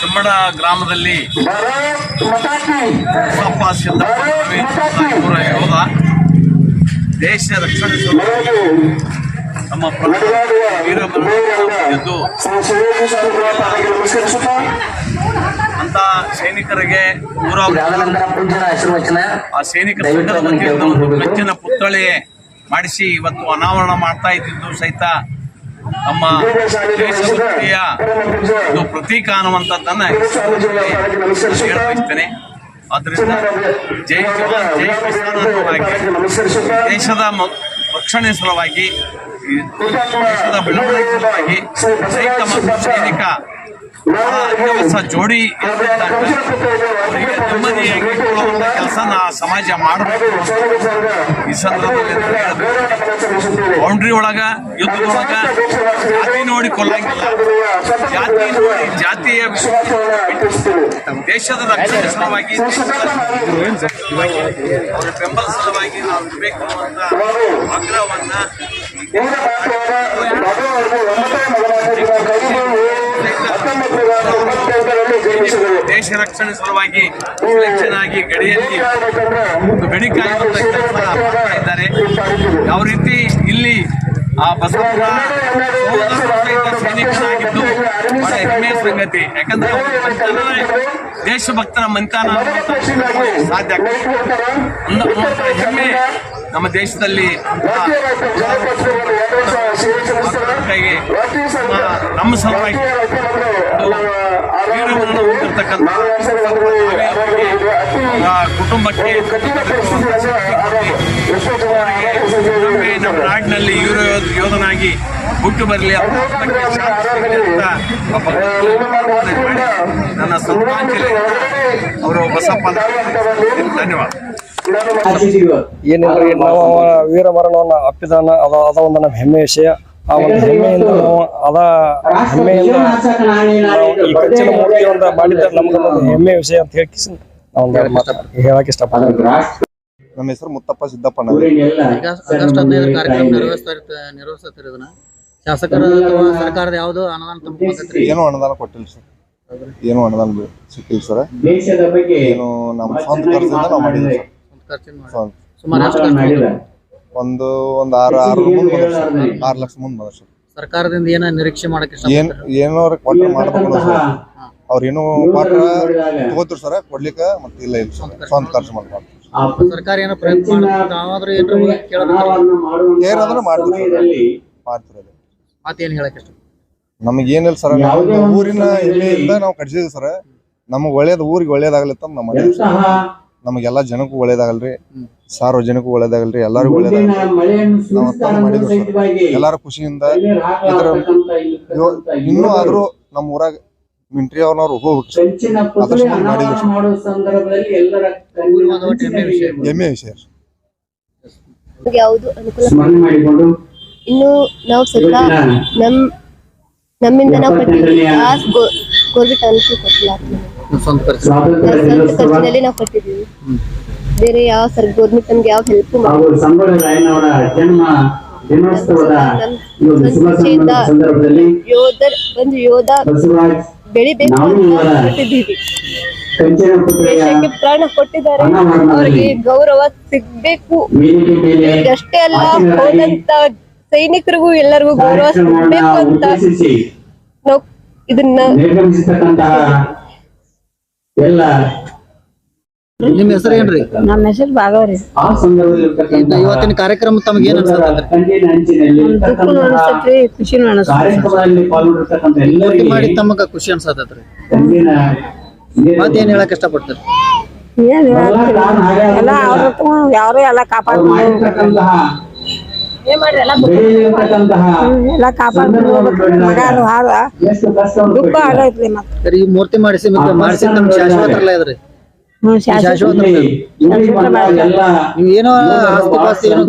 ಹೆಬ್ಬಡ ಗ್ರಾಮದಲ್ಲಿ ಬಸಪ್ಪ ಯೋಧ ದೇಶ ರಕ್ಷಣೆ ನಮ್ಮ ಅಂತ ಸೈನಿಕರಿಗೆ ಆ ಸೈನಿಕರ ಸಂಘದ ಕಂಚಿನ ಪುತ್ಥಳಿ ಮಾಡಿಸಿ ಇವತ್ತು ಅನಾವರಣ ಮಾಡ್ತಾ ಇದ್ದಿದ್ದು ಸಹಿತ ತಮ್ಮ ದೇಶಭಕ್ತಿಯ ಒಂದು ಪ್ರತೀಕ ಅನ್ನುವಂಥದ್ದನ್ನ ಹೇಳ್ತೇನೆ ಬಯಸ್ತೇನೆ ಆದ್ರಿಂದ ಜೈ ಜವಾನ್ ಜೈ ಕಿಸಾನ್ ಅನ್ನುವಾಗಿ ದೇಶದ ರಕ್ಷಣೆ ಸಲುವಾಗಿ ದೇಶದ ಬೆಳವಣಿಗೆ ಸಲುವಾಗಿ ರೈತ ಮತ್ತು ಸೈನಿಕ ಬಹಳ ಜೋಡಿ ನೆಮ್ಮದಿಯಾಗಿ ಕೆಲಸನ ಸಮಾಜ ಮಾಡಬೇಕು ಈ ಸಂದರ್ಭದಲ್ಲಿ. ಬೌಂಡ್ರಿ ಒಳಗ ಯುದ್ಧದೊಳಗ ಜಾತಿ ನೋಡಿ ಕೊಲ್ಲಂಗಿಲ್ಲ. ಜಾತಿ ನೋಡಿ ಜಾತಿಯ ದೇಶದ ರಕ್ಷಣೆ ಸಲುವಾಗಿ ಅವರ ಬೆಂಬಲ ಸಲುವಾಗಿ ನಾವು ಇರಬೇಕು ಅನ್ನುವಂತ ಆಗ್ರಹವನ್ನ ದೇಶ ರಕ್ಷಣೆ ಸಲುವಾಗಿ ಆಗಿ ಗಡಿಯಲ್ಲಿ ಬೆಳಿಗ್ಗೆ ಗಡಿ ಕಾಯುವಂತ ಕೆಲಸ ಯಾವ ರೀತಿ ಇಲ್ಲಿ ಆ ಬಸವಣ್ಣ ಸೈನಿಕನಾಗಿದ್ದು ಬಹಳ ಹೆಮ್ಮೆಯ ಸಂಗತಿ. ಯಾಕಂದ್ರೆ ದೇಶಭಕ್ತರ ಮಂತಾನ ಸಾಧ್ಯ ಹೆಮ್ಮೆ ನಮ್ಮ ದೇಶದಲ್ಲಿ ನಮ್ಮ- ಸಲುವಾಗಿ ವೀರವನ್ನು ಹೊಂದಿರತಕ್ಕಂಥ ಆ ಕುಟುಂಬಕ್ಕೆ ಅವರಿಗೆ ನಮ್ಮ ನಾಡಿನಲ್ಲಿ ಯೂರೋ ಯೋಧನಾಗಿ ಹುಟ್ಟು ಬರಲಿ ನನ್ನ ಶ್ರದ್ಧಾಂಜಲಿ ಅವರು ಬಸಪ್ಪ ಧನ್ಯವಾದ. ಏನಿಲ್ಲ ನಾವು ಅವ ವೀರ ಮರಣವನ್ನು ಅಪ್ಪಿದಾನ ಅದ ಅದ ಒಂದು ನಮ್ಮ ಹೆಮ್ಮೆ ವಿಷಯ. ಆ ಒಂದು ಹೆಮ್ಮೆಯಿಂದ ನಾವು ಅದ ಹೆಮ್ಮೆಯಿಂದ ಈ ಕಚ್ಚಿನ ಮೂರ್ತಿ ಒಂದು ಮಾಡಿದ್ದ ನಮ್ಗೊಂದು ಹೆಮ್ಮೆ ವಿಷಯ ಅಂತ ಹೇಳಿ ಹೇಳಕ್ ಇಷ್ಟಪಡ್ತೀನಿ. ನಮ್ಮ ಹೆಸರು ಮುತ್ತಪ್ಪ ಸಿದ್ದಪ್ಪ ಆಗಸ್ಟ್ ಹದಿನೈದು ಕಾರ್ಯಕ್ರಮ ಇದನ್ನ ಶಾಸಕರ ಅಥವಾ ಸರ್ಕಾರದ ಯಾವ್ದು ಅನುದಾನ ತುಂಬಿ ಏನು ಅನುದಾನ ಕೊಟ್ಟಿಲ್ಲ ಸರ್. ಏನು ಅನುದಾನ ಸಿಕ್ಕಿಲ್ಲ ಸರ್. ದೇಶದ ಬಗ್ಗೆ ಏನು ನಮ್ಮ ಸ್ವಂತ ಖರ್ಚಿಂದ ನಾವು ಮಾಡಿದ್ವಿ ಸರ್. ಖರ್ಚಿನ ಸುಮಾರು ಎಷ್ಟು ಖರ್ಚು ಮಾಡಿದ್ರು? ಒಂದು ಒಂದು ಆರು ಆರು ಮುಂದೆ ಬಂದ ಸರ್ ಆರು ಲಕ್ಷ ಮುಂದೆ ಬಂದ್ರೆ ಸರ್. ಸರ್ಕಾರದಿಂದ ಏನ ನಿರೀಕ್ಷೆ ಮಾಡಕ್ಕೆ ಇಷ್ಟ ಏನು ಏನೋ ಮಾಡ್ಬೇಕು ಸರ್. ಅವ್ರ ಏನೋ ಕೊಟ್ರ ತಗೋತಿರ್ ಸರ್? ಕೊಡ್ಲಿಕ್ಕ ಮತ್ತೆ ಇಲ್ಲ ಇಲ್ಲ ಸ್ವಂತ ಖರ್ಚು ಮಾಡ್ಕೊಂಡು ಸರ್ಕಾರ ಏನೋ ಪ್ರಯತ್ನ ಕೇರ್ ಅಂದ್ರೆ ಮಾಡ್ತೀವಿ ಮಾಡ್ತೀರಿ ಮತ್ತೇನು ಮಾತೇನ್ ಹೇಳಕ್ ಇಷ್ಟ? ನಮಗೆ ಏನಿಲ್ಲ ಸರ್ ಊರಿನ ಹೆಮ್ಮೆಯಿಂದ ನಾವು ಕಟ್ಸಿದ್ವಿ ಸರ್. ನಮಗೆ ಒಳ್ಳೇದು ಊರಿಗೆ ಒಳ್ಳೇದಾಗಲಿ ಅಂತ ನಮ್ಮ ಮನೆ. ನಮಗೆಲ್ಲ ಜನಕ್ಕೂ ಒಳ್ಳೇದಾಗಲ್ರಿ. ಸಾರ್ವಜನಿಕೂ ಒಳ್ಳೇದಾಗಲ್ರಿ. ಎಲ್ಲರಿಗೂ ಒಳ್ಳೇದಾಗಲ್ರಿ. ಸರ್. ಎಲ್ಲಾರು ಖುಷಿಯಿಂದ ಇದ್ರ ಇನ್ನೂ ಆದ್ರೂ ನಮ್ಮ ಊರಾಗ ಮಿಂಟ್ರಿ ಅವ್ರವ್ರು ಹೋಗ್ಬೇಕು ಅದಷ್ಟು ಹೆಮ್ಮೆ ವಿಷಯ ಹೆಮ್ಮೆ ಸರ್. ನಮ್ಗೆ ಯಾವುದು ಅನುಕೂಲ? ಸ್ಮರಣೆ ಮಾಡಿಕೊಂಡು ಇನ್ನು ನಾವು ಸ್ವಲ್ಪ ನಮ್ ನಮ್ಮಿಂದ ನಾವು ಕಟ್ಟಿದ್ವಿ ಗೌರ್ಮೆಂಟ್ ಅನುಕೂಲ ಕೊಟ್ಟಿಲ್ಲ. ಸ್ವಂತ ನಾವು ಸ್ವಂತ ಖರ್ಚಿನಲ್ಲಿ ನಾವು ಕಟ್ಟಿದ್ವಿ ಬೇರೆ ಯಾವ ಸರ್ ಗೋರ್ಮೆಂಟ್ ನಮ್ಗೆ ಯಾವ ಹೆಲ್ಪ್ ಯೋಧರ್ ಒಂದು ಯೋಧ ಬಸವರಾಜ್ ಬೆಳಿಬೇಕು ಕಟ್ಟಿದ್ದೀವಿ ದೇಶಕ್ಕೆ ಪ್ರಾಣ ಕೊಟ್ಟಿದ್ದಾರೆ. ಅವ್ರಿಗೆ ಗೌರವ ಸಿಗ್ಬೇಕು. ಅಷ್ಟೇ ಅಲ್ಲ ಹೋದಂತ ಸೈನಿಕರಿಗೂ ಎಲ್ಲರಿಗೂ ಗೌರವ ಸಿಗ್ಬೇಕು ಅಂತ ನಾವು ಇದನ್ನ ಎಲ್ಲ ನಿಮ್ ಹೆಸರು ಏನ್ರಿ? ನಮ್ಮ ಹೆಸರು ಭಾಗವ್ರಿ. ಆ ಸಂದರ್ಭದಲ್ಲಿ ಇರ್ತಕ್ಕಂತಹ ಇವತ್ತಿನ ಕಾರ್ಯಕ್ರಮ ತಮಗೆ ಏನ್ ಅನ್ಸುತ್ತೆ ಖುಷಿ ಅನ್ಸತ್ತೆ. ಮಾಡಿ ತಮಗ ಖುಷಿ ಅನ್ಸತ್ತೈತ್ರಿ ಕಂಚಿನ ಮತ್ತೇನ್ ಹೇಳಕ್ ಇಷ್ಟಪಡ್ತಾರೆ? ಏನ್ ಎಲ್ಲ ಅವ್ರ ಯಾರು ಎಲ್ಲ ಕಾಪಾಡ್ಕೊಂಡು ಎಲ್ಲ ಕಾಪಾಡ್ಕೊಂಡು ಮಗ ಅದು ಎಷ್ಟು ಕಷ್ಟವನ್ನು ದುಃಖ ಆಗೈತ್ರಿ ಮತ್ತ. ಈ ಮೂರ್ತಿ ಮಾಡಿಸಿ ಮಾಡಿಸಿ ನಮ್ಗೆ ಶಾಶ್ವತ ಅಲ್ಲ. ಇದ್ರಿ. ಶಾಶ್ವತ ಏನೋ ಆಸ್ತಿ ಪಾಸ್ತಿ ಏನೋ